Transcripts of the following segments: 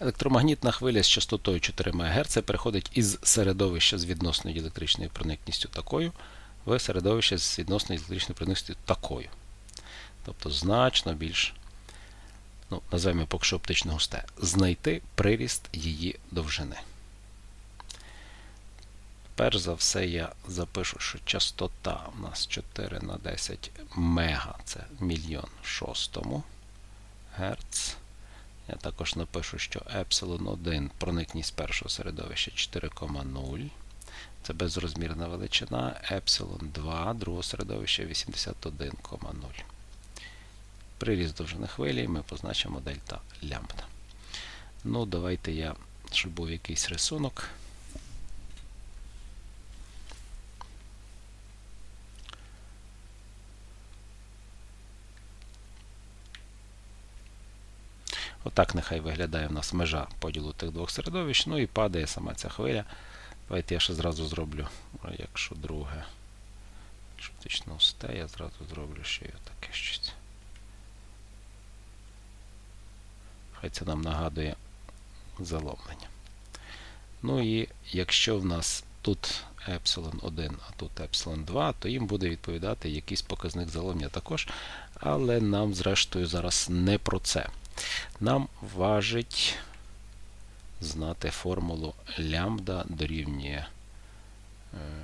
Електромагнітна хвиля з частотою 4 МГц переходить із середовища з відносною електричною проникністю такою в середовище з відносною електричною проникністю такою. Тобто значно більш, ну, називаємо поки що оптично густе, знайти приріст її довжини. Перш за все я запишу, що частота у нас 4 на 10 мега, це мільйон шостому герц. Я також напишу, що епсилон 1 проникність першого середовища 4,0. Це безрозмірна величина. Епсилон 2 другого середовища 81,0. Приріст довжини хвилі ми позначимо дельта лямбда. Ну, давайте я, щоб був якийсь рисунок. Отак нехай виглядає в нас межа поділу тих двох середовищ, ну і падає сама ця хвиля. Давайте я ще зразу зроблю, якщо друге, якщо точно сте, я зразу зроблю ще й таке щось. Хай це нам нагадує заломлення. Ну і якщо в нас тут епсилон 1, а тут епсилон 2, то їм буде відповідати якийсь показник заломлення також, але нам, зрештою, зараз не про це. Нам важить знати формулу лямбда дорівнює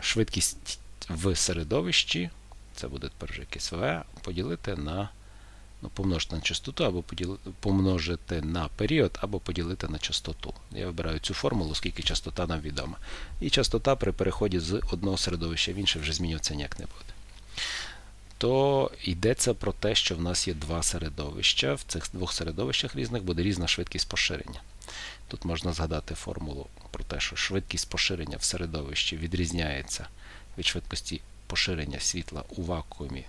швидкість в середовищі, це буде тепер якесь В, поділити на ну, помножити на частоту, або поділити, помножити на період, або поділити на частоту. Я вибираю цю формулу, оскільки частота нам відома. І частота при переході з одного середовища в інше вже змінюватися ніяк не буде то йдеться про те, що в нас є два середовища. В цих двох середовищах різних буде різна швидкість поширення. Тут можна згадати формулу про те, що швидкість поширення в середовищі відрізняється від швидкості поширення світла у вакуумі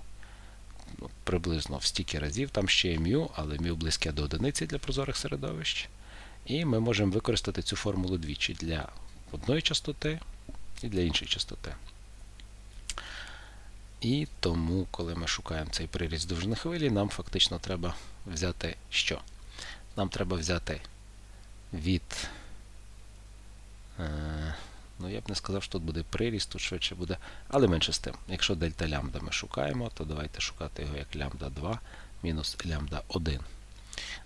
ну, приблизно в стільки разів. Там ще є мю, але мю близьке до одиниці для прозорих середовищ. І ми можемо використати цю формулу двічі для одної частоти і для іншої частоти. І тому, коли ми шукаємо цей приріст довжини хвилі, нам фактично треба взяти що? Нам треба взяти від. Е, ну, я б не сказав, що тут буде приріст, тут швидше буде. Але менше з тим. Якщо дельта лямбда ми шукаємо, то давайте шукати його як лямбда 2 мінус лямбда 1.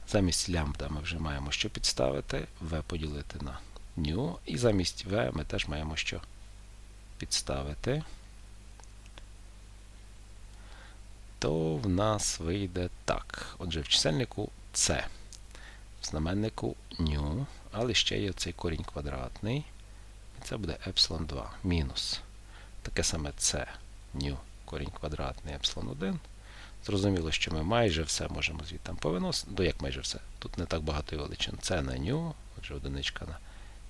Замість лямбда ми вже маємо що підставити, v поділити на ню. І замість v ми теж маємо що підставити. То в нас вийде так. Отже, в чисельнику С, в знаменнику ню, але ще є цей корінь квадратний. І це буде епсилон 2 мінус. Таке саме С ню, корінь квадратний епсилон 1. Зрозуміло, що ми майже все можемо звідти повиносити. Ну, як майже все. Тут не так багато величин. Це на ню, отже, одиничка на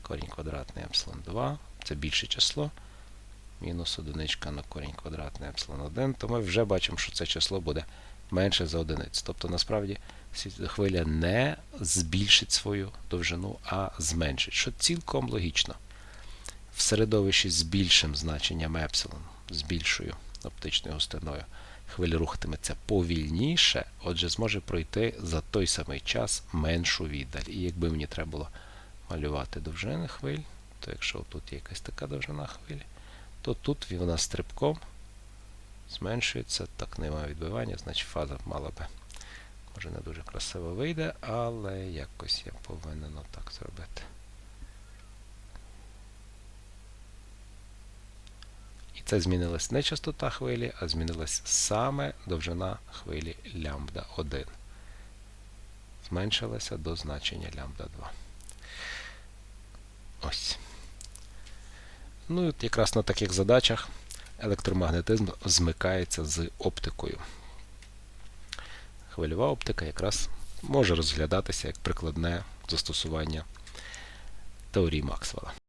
корінь квадратний епсилон 2. Це більше число мінус одиничка на корінь квадратний епсилон 1, то ми вже бачимо, що це число буде менше за одиницю. Тобто, насправді, хвиля не збільшить свою довжину, а зменшить, що цілком логічно. В середовищі з більшим значенням епсилон, з більшою оптичною густиною, хвиля рухатиметься повільніше, отже, зможе пройти за той самий час меншу віддаль. І якби мені треба було малювати довжини хвиль, то якщо тут є якась така довжина хвилі, то тут вона стрибком зменшується, так немає відбивання, значить фаза мала би, може не дуже красиво вийде, але якось я повинен так зробити. І це змінилась не частота хвилі, а змінилась саме довжина хвилі лямбда 1. Зменшилася до значення лямбда 2. Ну і якраз на таких задачах електромагнетизм змикається з оптикою. Хвильова оптика якраз може розглядатися як прикладне застосування теорії Максвелла.